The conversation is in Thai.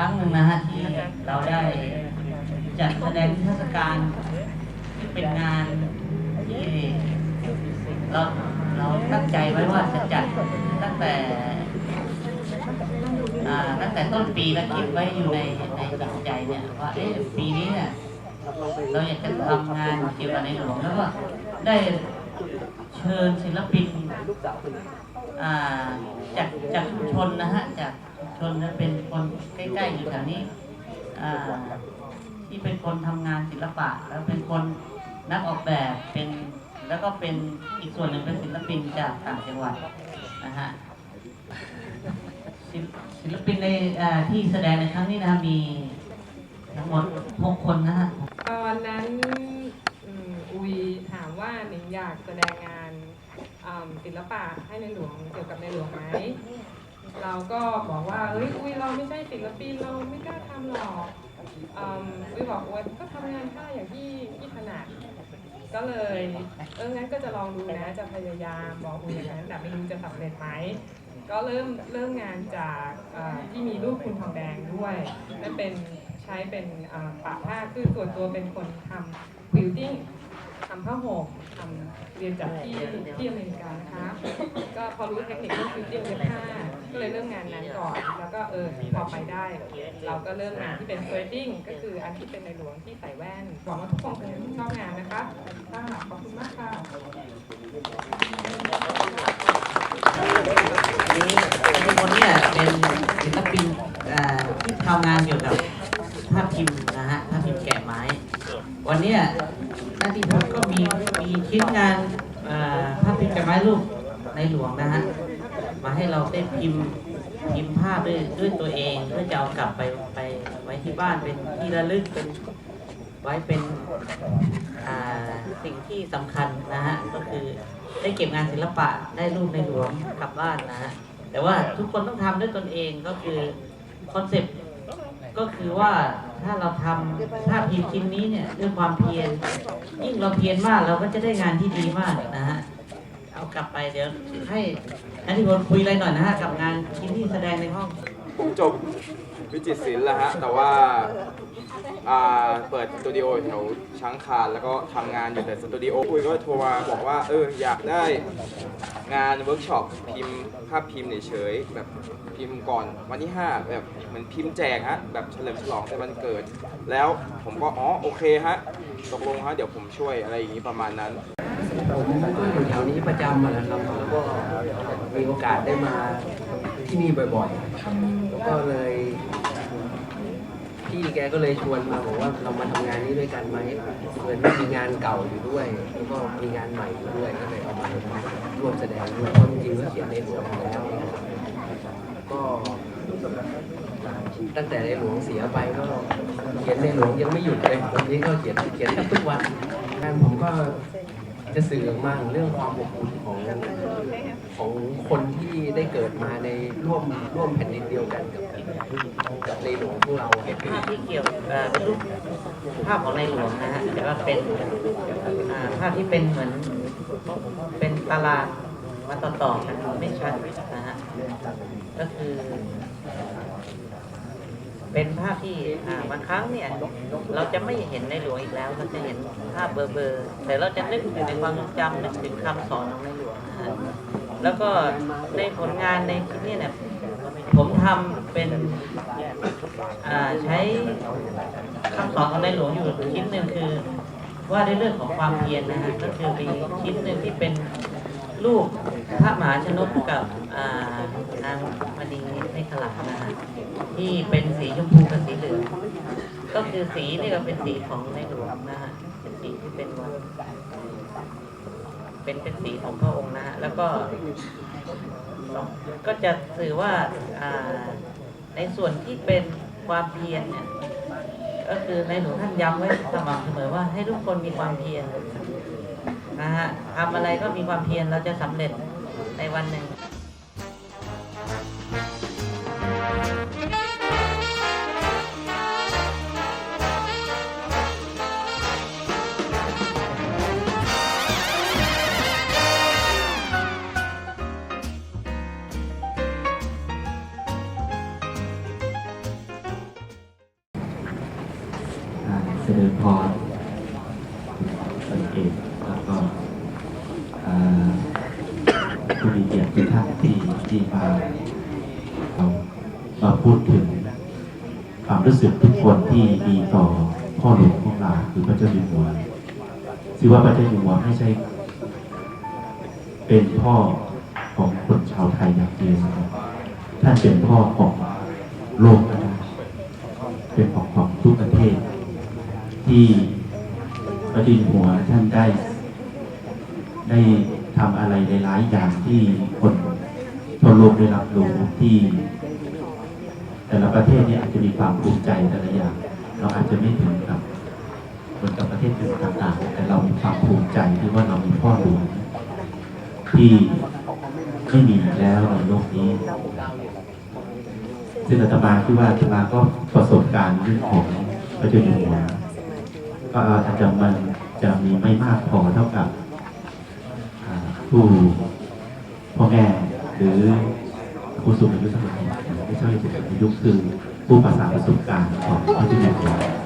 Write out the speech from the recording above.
รั้งหนึ่งนะฮะที่เราได้จัดแสดงนิทรรศการที่เป็นงานที่เราเราตั้งใจไว้ว่าจะจัดตั้งแต่อ่าตั้งแต่ต้นปีแล้วคิดไว้อยู่ในในจิตใจเนี่ยว่าเอ๊ะปีนี้เนี่ยเราอยากจะทำงานเกี่ยวกับในหลวงแล้วก็ได้ เชิญศิลปินจากจากชุมชนนะฮะจากชุมชนนะเป็นคนใกล้ๆอยู่แถวนี้ที่เป็นคนทำงานศิลปะ แล้วเป็นคนนักออกแบบเป็นแล้วก็เป็นอีกส่วนหนึ่งเป็นศิลปินจากต่างจังหวัดนะฮะศิลปินในที่แสดงในครั้งนี้นะมีทั้งหมดหกคนนะฮะตอนนั้นอืมอุยถามว่า หนิงอยากแสดงงานศิลปะให้ในหลวงเกี่ยวกับในหลวงไหมเราก็บอกว่าเฮ้ยอุ้ยเราไม่ใช่ศิลปินเราไม่กล้าทำหรอกอืมอุยบอกว่าก็ทำงานท่าอย่างที่ที่ถนัดก็เลยเอองั้นก็จะลองดูนะจะพยายามบอกอุยอย่างนั้นแต่ไม่รู้จะสำเร็จไหมก็เริ่มเริ่มงานจากที่มีรูปคุณทองแดงด้วยนั่นเป็นใช้เป็นปะผ้าคือส่วนตัวเป็นคนทำบิวติ้งทำผ้าห่มทำเรียนจากที่ที่อเมริกานะคะ ก็พอรู้เทคนิคเรื่องบิวติ้งเย็บผ้าก็เลยเริ่มงานนั้นก่อน แล้วก็เออพอไปได้ เราก็เริ่มงานที่เป็นเฟรดดิ้งก็คืออันที่เป็นในหลวงที่ใส่แว่นหวังว่าทุกคนคงชอบงานนะคะค่ะขอบคุณมากค่ะนี้ทุกคนเนี่ยเป็นศิลปินที่ทำงานเกี่ยวกับภาพพิมพ์นะฮะภาพพิมพ์แกะไม้ วันนี้ ชิ้นงานภาพพิมพ์แกะไม้รูปในหลวงนะฮะมาให้เราได้พิมพ์พิมพ์ภาพด้วยด้วยตัวเองเพื่อจะเอากลับไปไปไว้ที่บ้านเป็นที่ระลึกเป็นไว้เป็นสิ่งที่สำคัญนะฮะก็คือได้เก็บงานศิลปะได้รูปในหลวงกลับบ้านนะฮะแต่ว่าทุกคนต้องทำด้วยตนเองก็คือคอนเซ็ปต์ก็คือว่า ถ้าเราทำภาพพิมพ์ชิ้นนี้เนี่ยด้วยความเพียรยิ่งเราเพียรมากเราก็จะได้งานที่ดีมากนะฮะเอากลับไปเดี๋ยวให้อันที่ผมคุยอะไรหน่อยนะฮะกับงานชิ้นที่แสดงในห้องผมจบวิจิตรศิลป์แล้วฮะแต่ว่า อ่าเปิดสตูดิโอแถวช้างคานแล้วก็ทำงานอยู่แต่สตูดิโอคุยก็โทรมาบอกว่าเอออยากได้งานเวิร์กช็อปพิมพ์ภาพพิมพ์เฉยๆแบบพิมพ์ก่อนวันที่5แบบเหมือนพิมพ์แจกฮะแบบเฉลิมฉลองในวันเกิด แล้วผมก็อ๋อโอเคฮะตกลงฮะเดี๋ยวผมช่วยอะไรอย่างนี้ประมาณนั้น ผมก็อยู่แถวนี้ประจำอะนะครับ แล้วก็มีโอกาสได้มาที่นี่บ่อยๆ แล้วก็เลย พี่แกก็เลยชวนมาบอกว่าเรามาทำงานนี้ด้วยกันไหมเหมือนมีงานเก่าอยู่ด้วย แล้วก็มีงานใหม่อยู่ด้วยก็เลยเอามาร่วมแสดงด้วยเพราะจริงๆก็เขียนในหลวงแล้วก็ตั้งแต่ในหลวงเสียไปก็เขียนในหลวงยังไม่หยุดเลยวันนี้ก็เขียนเขียนทบทุกวันงานผมก็ จะสื่อออกมาถึงเรื่องความอบอุ่นของของคนที่ได้เกิดมาในร่วมร่วมแผ่นดินเดียวกันกับกับในหลวงพวกเราเป็นภาพที่เกี่ยวเอ่อเป็นรูปภาพของในหลวงนะฮะแต่ว่าเป็นอ่าภาพที่เป็นเหมือนเป็นตารางมาต่อๆกันไม่ชัดนะฮะก็คือ เป็นภาพที่อ่าบางครั้งเนี่ยเราจะไม่เห็นในหลวงอีกแล้วเราจะเห็นภาพเบอร์เบอร์ๆแต่เราจะนึกอยู่ในความทรงจำนึกถึงคำสอนของในหลวงนะฮะแล้วก็ในผลงานในที่นี้เนี่ยผมทำเป็นอ่าใช้คำสอนของในหลวงอยู่ชิ้นหนึ่งคือ ว่าในเรื่องของความเพียรนะฮะก็คือมีชิ้นหนึ่งที่เป็น รูปพระมหาชนกกับอ่านางมณีในขลังนะฮะที่เป็นสีชมพูกับสีเหลืองก็คือสีนี่ก็เป็นสีของในหลวงนะฮะเป็นสีที่เป็นวันเป็นเป็นสีของพระองค์นะฮะแล้วก็ ก็จะสื่อว่าอ่าในส่วนที่เป็นความเพียรเนี่ยก็คือในหลวงท่านย้ำไว้สม่ำเสมอว่าให้ทุกคนมีความเพียร นะฮะทำอะไรก็มีความเพียรเราจะสำเร็จในวันหนึ่งเสด็จพรสังเกต แล้วก็ผู้มีเกียรติทุกท่านที่ที่มาเรามาพูดถึงความรู้สึกทุกคนที่มีต่อพ่อหลวงของเราคือพระเจ้าอยู่หัวซึ่งว่าพระเจ้าอยู่หัวไม่ใช่ เป็นพ่อของคนชาวไทยอย่างเดียวครับท่านเป็นพ่อของโลกนะครับเป็นของของทุกประเทศ ที่พระเดินหัวท่านได้ ได้ทำอะไรหลายๆอย่างที่คนทั่วโลกได้รับรู้ที่ แต่ละประเทศเนี่ยอาจจะมีความภูมิใจแต่ละอย่าง เราอาจจะไม่ถึงกับเหมือนกับประเทศอื่นต่างๆ แต่เรามีความภูมิใจที่ว่าเรามีพ่อหลวงที่ไม่มีแล้วในโลกนี้ซึ่งอาตมาคิดว่าอาตมาก็ประสบการณ์เรื่องของพระเจ้าอยู่หัวก็อาจจะมันจะมีไม่มากพอเท่ากับ ผู้พ่อแม่หรือผู้สูงอายุสมัยไม่ใช่ผู้สูงอายุคือผู้ประสาประสบการณ์ของพระเจ้าอยู่